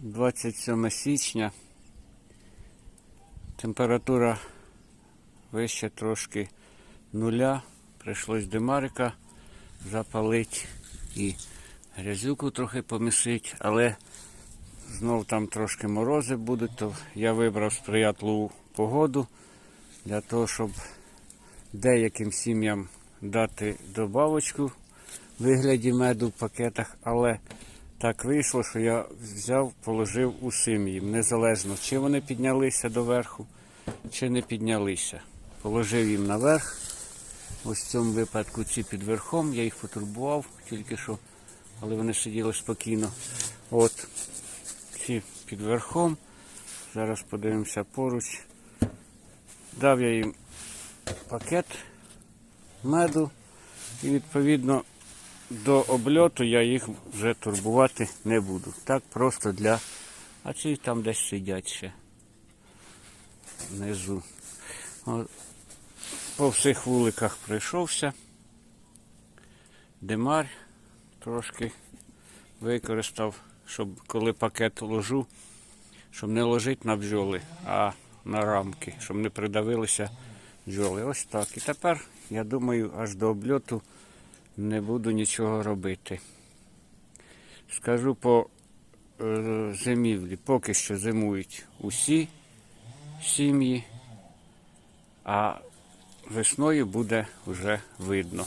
27 січня. Температура вище трошки нуля. Прийшлось димарика запалити і грязюку трохи помісити, але знов там трошки морози будуть, то я вибрав сприятливу погоду для того, щоб деяким сім'ям дати добавочку в вигляді меду в пакетах, але так вийшло, що я взяв, положив усім їм, незалежно, чи вони піднялися доверху, чи не піднялися. Положив їм наверх. Ось в цьому випадку ці під верхом, я їх потурбував тільки що, але вони сиділи спокійно. От ці під верхом. Зараз подивимося поруч. Дав я їм пакет меду і відповідно до обльоту я їх вже турбувати не буду. Так просто для. А ці там десь сидять ще внизу. По всіх вуликах пройшовся. Димар трошки використав, щоб коли пакет ложу, щоб не ложити на бджоли, а на рамки, щоб не придавилися бджоли. Ось так. І тепер, я думаю, аж до обльоту не буду нічого робити. Скажу по е, зимівлі, поки що зимують усі сім'ї, а весною буде вже видно.